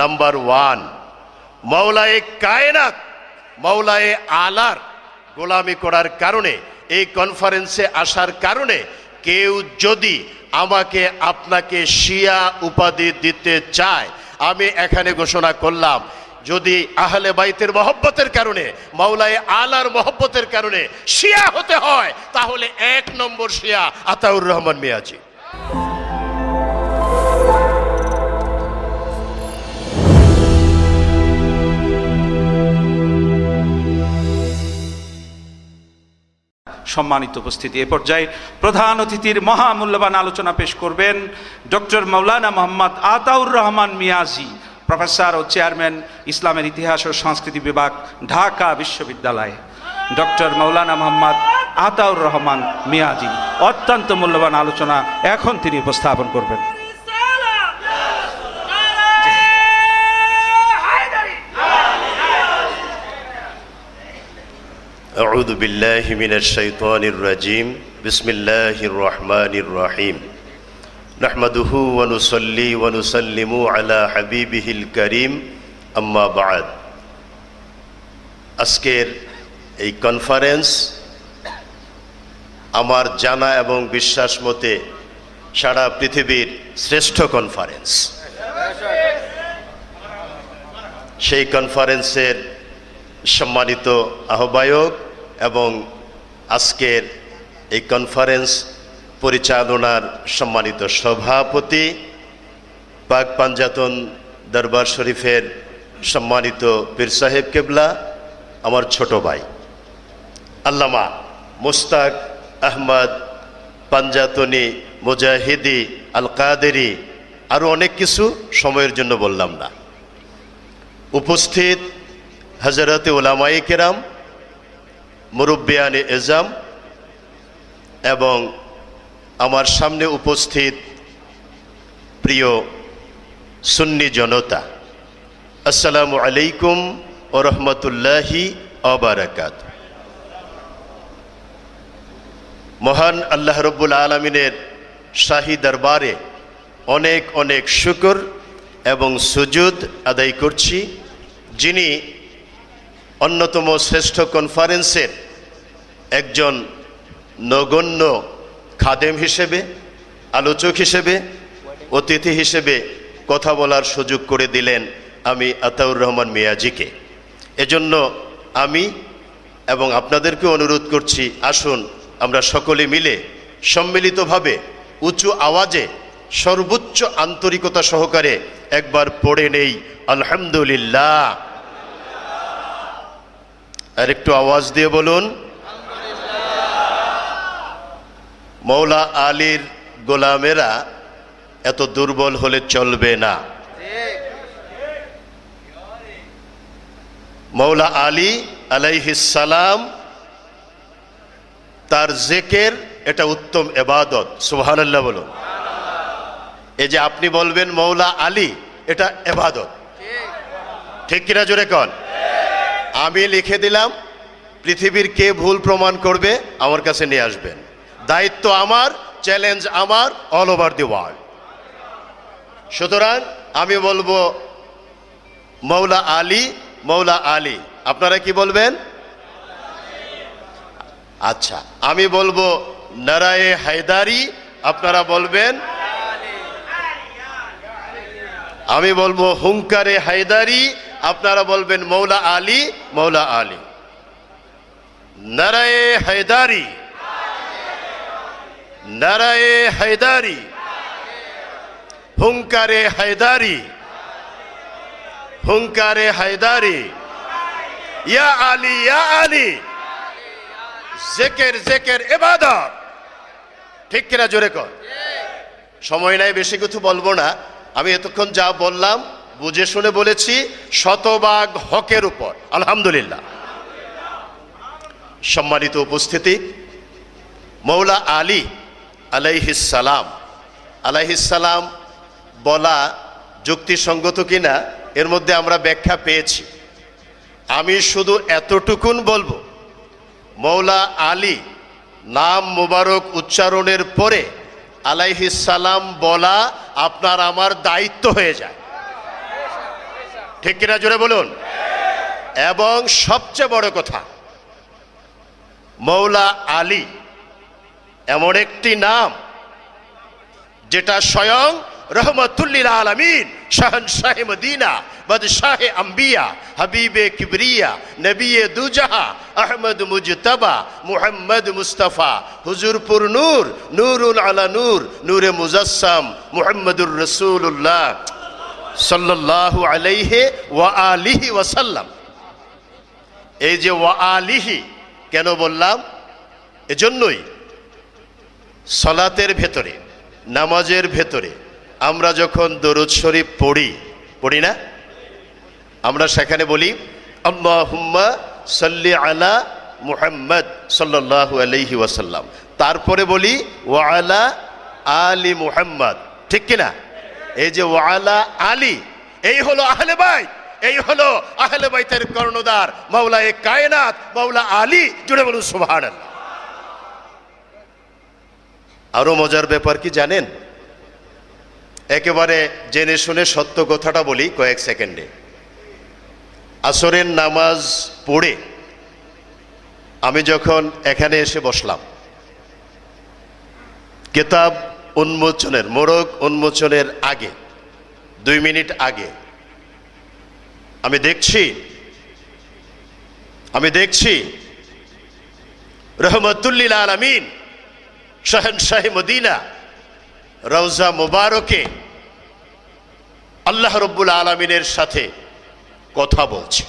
Number one মাওলায়ে কায়নাত মাওলায়ে আলার গোলামি করার কারণে, এই কনফারেন্সে আসার কারণে কেউ যদি আমাকে আপনাকে শিয়া উপাধি দিতে চায়, আমি এখানে ঘোষণা করলাম, যদি আহলে বাইতের মহব্বতের কারণে মাওলায় আলার মহব্বতের কারণে শিয়া হতে হয়, তাহলে এক নম্বর শিয়া আতাউর রহমান মিয়াজি। সম্মানিত উপস্থিতি। এ পর্যায়ে প্রধান অতিথির মহামূল্যবান আলোচনা পেশ করবেন ডক্টর মৌলানা মোহাম্মদ আতাউর রহমান মিয়াজি, প্রফেসর ও চেয়ারম্যান ইসলামের ইতিহাস ও সংস্কৃতি বিভাগ, ঢাকা বিশ্ববিদ্যালয়ে। ডক্টর মৌলানা মোহাম্মদ আতাউর রহমান মিয়াজি, অত্যন্ত মূল্যবান আলোচনা এখন তিনি উপস্থাপন করবেন। أعوذ بالله من الشيطان الرجيم بسم الله الرحمن الرحيم نحمده ونصلي ونسلم على حبيبه الكريم أما بعد আজকের এই কনফারেন্স আমার জানা এবং বিশ্বাস মতে সারা পৃথিবীর শ্রেষ্ঠ কনফারেন্স সেই কনফারেন্সের সম্মানিত আহ্বায়ক এবং আজকের এই কনফারেন্স পরিচালনার সম্মানিত সভাপতি পাক পাঞ্জাতন দরবার শরীফের সম্মানিত পীর সাহেব কেবলা, আমার ছোট ভাই। আল্লামা মুস্তাক আহমদ পাঞ্জাতনি মুজাহিদি আল কাদেরি আরও অনেক কিছু সময়ের জন্য বললাম না। উপস্থিত হজরত ওলামাই কেরাম মুরব্বিয়ানে এজাম এবং আমার সামনে উপস্থিত প্রিয় সুন্নি জনতা। আসসালামু আলাইকুম ও রহমতুল্লাহি অবরাকাত মহান আল্লাহ রব্বুল আলমিনের শাহী দরবারে অনেক অনেক শুকর এবং সুজুদ আদায় করছি, যিনি অন্যতম শ্রেষ্ঠ কনফারেন্সের একজন নগণ্য খাদেম হিসেবে, আলোচক হিসেবে, অতিথি হিসেবে কথা বলার সুযোগ করে দিলেন আমি আতাউর রহমান মিয়াজিকে। এজন্য আমি এবং আপনাদেরকে অনুরোধ করছি, আসুন আমরা সকলে মিলে সম্মিলিতভাবে উঁচু আওয়াজে সর্বোচ্চ আন্তরিকতা সহকারে একবার পড়ে নেই, আলহামদুলিল্লাহ। আর একটু আওয়াজ দিয়ে বলুন মৌলা আলীর গোলামেরা এত দুর্বল হলে চলবে না। মৌলা আলী আলাইহিসালাম তার জেকের এটা উত্তম এবাদত, সুবহানাল্লাহ বলুন। এই যে আপনি বলবেন মৌলা আলী, এটা এবাদত। ঠিক কিনা জোরে কন? আমি লিখে দিলাম, পৃথিবীর কে ভুল প্রমাণ করবে, আমার কাছে নিয়ে আসবেন। দায়িত্ব আমার চ্যালেঞ্জ আমার অল ওভার দি ওয়ার্ল্ড সুতরাং আমি বলব, মৌলা আলী মৌলা আলী, আপনারা কি বলবেন? আচ্ছা আমি বলব, নারায়ে হায়দারি, আপনারা বলবেন? আমি বলব, হুঙ্কারে হায়দারি, আপনারা বলবেন, মৌলা আলী মৌলা আলী। নারায়ে হায়দারি। নারায়ে হায়দারি, হুঙ্কারে হায়দারি হুঙ্কারে হায়দারি। ইয়া আলী ইয়া আলী, জেকের জেকের এবাদত। ঠিক কিনা জোরে কর। সময় নাই, বেশি কিছু বলব না। আমি এতক্ষণ যা বললাম, বুঝে শুনে বলেছি, শতভাগ হকের উপর। আলহামদুলিল্লাহ। সম্মানিত উপস্থিতি, মৌলা আলী আলাইহিসালাম আলাইহিসালাম বলা যুক্তিসঙ্গত কিনা, এর মধ্যে আমরা ব্যাখ্যা পেয়েছি। আমি শুধু এতটুকুন বলব, মৌলা আলী নাম মুবারক উচ্চারণের পরে আলাইহিসালাম বলা আপনার আমার দায়িত্ব হয়ে যায়। ঠিক কিনা জোরে বলুন? এবং সবচেয়ে বড় কথা, মৌলা আলী এমন একটি নাম যেটা স্বয়ং রহমতুল্লিল আলমিন শাহন শাহ মদিনা, বাদশাহ আম্বিয়া, হাবিবে কিবরিয়া, নবিয়ে দুজাহা, আহমদ মুজতবা, মুহাম্মদ মুস্তফা, হুজুরপুর নূর, নূরুল আলা নূর, নূরে মুজাসসাম মুহাম্মদুর রসুল্লাহ সাল্লাল্লাহু আলাইহি ওয়া আলিহি ওয়াসাল্লাম। এই যে ওয়া আলিহি কেন বললাম? এজন্যই সলাতের ভেতরে, নামাজের ভেতরে আমরা যখন দরুদ শরীফ পড়ি পড়ি না? আমরা সেখানে বলি সাল্লি আলা মুহাম্মদ সাল্লাল্লাহু আলাইহি ওয়াসাল্লাম। তারপরে বলি ওয়ালা আলি মুহাম্মদ। ঠিক কিনা? এই যে ওয়ালা আলী এই হলো আহলে বাইত, এই হলো আহলে বাইতের কর্ণদার মাওলা এ কায়নাত, মাওলা আলী জুড়ে বলুন সুবহানাল্লাহ। আরও মজার ব্যাপার কি জানেন? একেবারে জেনে শুনে সত্য কথাটা বলি কয়েক সেকেন্ডে। আসরের নামাজ পড়ে আমি যখন এখানে এসে বসলাম, কেতাব উন্মোচনের, মোড়ক উন্মোচনের আগে, দুই মিনিট আগে, আমি দেখছি আমি দেখছি, রহমতুল্লিল আলমিন শাহনশাহ মদিনা, রওজা মুবারকে আল্লাহ রব্বুল আলমিনের সাথে কথা বলছে।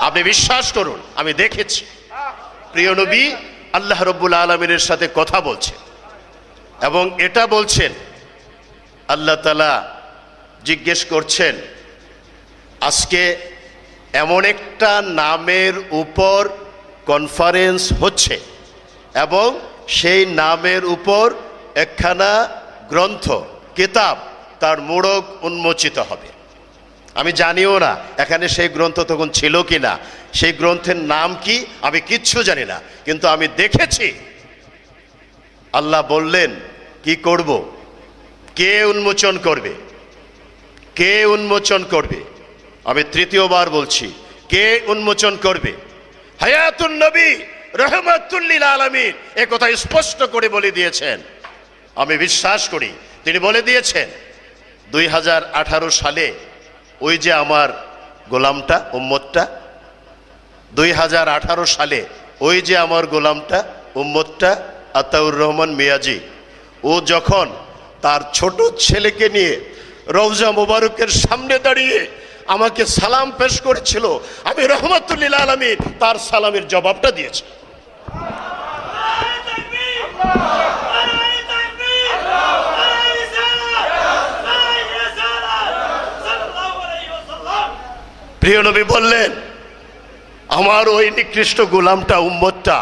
আপনি বিশ্বাস করুন, আমি দেখেছি। প্রিয় নবী, আল্লাহ রব্বুল আলমিনের সাথে কথা বলছে। এবং এটা বলছেন, আল্লাহ তালা জিজ্ঞেস করছেন, আজকে এমন একটা নামের উপর কনফারেন্স হচ্ছে এবং সেই নামের উপর একখানা গ্রন্থ, কিতাব তার মোড়ক উন্মোচিত হবে। আমি জানিও না এখানে সেই গ্রন্থ তখন ছিল কি না সেই গ্রন্থের নাম কি, আমি কিচ্ছু জানি না, কিন্তু আমি দেখেছি। আল্লাহ বললেন, কি করব? কে উন্মোচন করবে? কে উন্মোচন করবে? আমি তৃতীয়বার বলছি, কে উন্মোচন করবে? হায়াতুন নবী! রহমাতুল্লিল আলমিন। এ কথা স্পষ্ট করে বলে দিয়েছেন। আমি বিশ্বাস করি, তিনি বলে দিয়েছেন, দুই হাজার আঠারো সালে ওই যে আমার গোলামটা, উম্মতটা, দুই হাজার আঠারো সালে ওই যে আমার গোলামটা, উম্মতটা, আতাউর রহমান মিয়াজি, ও যখন তার ছোট ছেলেকে নিয়ে রওজা মোবারকের সামনে দাঁড়িয়ে আমাকে সালাম পেশ করেছিল, আমি রহমতুল্লিল আলমী তার সালামের জবাবটা দিয়েছি। প্রিয় নবী বললেন, আমার ওই নিকৃষ্ট গোলামটা, উম্মতটা,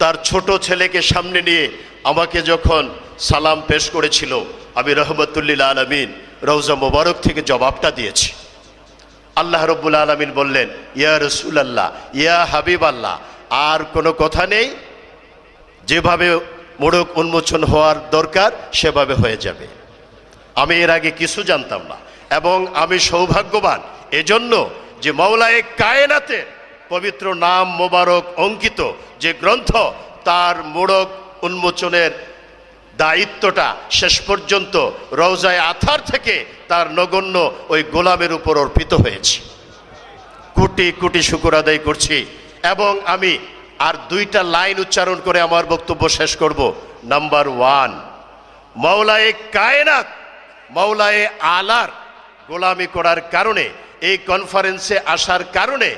তার ছোট ছেলেকে সামনে নিয়ে আমাকে যখন সালাম পেশ করেছিল, আমি রহমতুল্লিল আলমিন রৌজা মোবারক থেকে জবাবটা দিয়েছি। আল্লাহ রব্বুল আলমিন বললেন, ইয়া রসুল আল্লাহ ইয়া হাবিব আল্লাহ আর কোনো কথা নেই? যেভাবে মোড়ক উন্মোচন হওয়ার দরকার, সেভাবে হয়ে যাবে। আমি এর আগে কিছু জানতাম না, এবং আমি সৌভাগ্যবান এজন্য যে মৌলায়ে কায়নাতে পবিত্র নাম মোবারক অঙ্কিত যে গ্রন্থ, তার মোড়ক উন্মোচনের দায়িত্বটা শেষ পর্যন্ত রওজায় আথার থেকে তার নগণ্য ওই গোলামের উপর অর্পিত হয়েছে। কোটি কোটি শুকুর আদায় করছি, এবং আমি আর দুইটা লাইন উচ্চারণ করে আমার বক্তব্য শেষ করব। নাম্বার ওয়ান মৌলায়ে কায়নাত মৌলায়ে আলার গোলামি করার কারণে, এই কনফারেন্সে আসার কারণে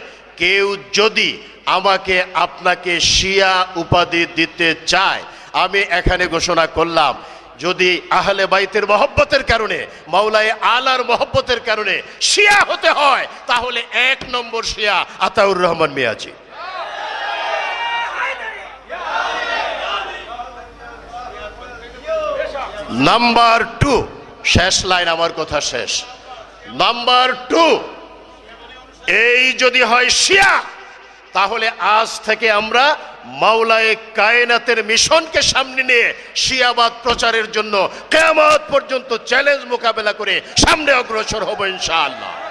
কেউ যদি আমাকে, আপনাকে শিয়া উপাধি দিতে চায়, আমি এখানে ঘোষণা করলাম, যদি আহলে বাইতের মহব্বতের কারণে, মাওলায় আলার মহব্বতের কারণে শিয়া হতে হয়, তাহলে এক নম্বর শিয়া আতাউর রহমান মিয়াজি। নাম্বার টু, শেষ লাইন, আমার কথা শেষ। নাম্বার টু, এই যদি হয় শিয়া, তাহলে আজ থেকে আমরা মাওলায়ে কায়নাতের মিশনকে সামনে নিয়ে শিয়াবাদ প্রচারের জন্য কেয়ামত পর্যন্ত চ্যালেঞ্জ মোকাবেলা করে সামনে অগ্রসর হব ইনশাআল্লাহ।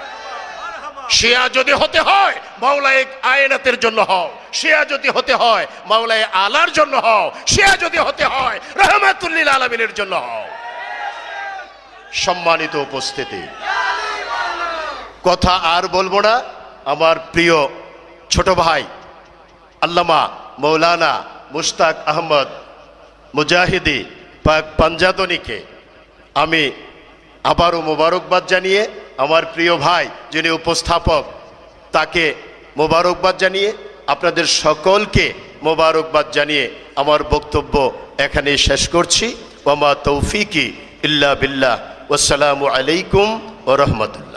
শিয়া যদি হতে হয়, মাওলায় আয়নাতের জন্য হও। শিয়া যদি হতে হয়, মাওলায় আলার জন্য হও। শিয়া যদি হতে হয়, রহমাতুল্লিল আলমিনের জন্য হও। সম্মানিত উপস্থিতি। কথা আর বলব না, আমার প্রিয় ছোট ভাই, আল্লামা মৌলানা মুশতাক আহমদ মুজাহিদি পাক পাঞ্জাতনিকে আমি আবারও মোবারকবাদ জানিয়ে আমার প্রিয় ভাই যিনি উপস্থাপক, তাকে মোবারকবাদ জানিয়ে, আপনাদের সকলকে মোবারকবাদ জানিয়ে আমার বক্তব্য এখানে শেষ করছি। ওমা তৌফিকি ইল্লা বিল্লাহ। ওসালামু আলাইকুম ও রহমতুল্লাহ।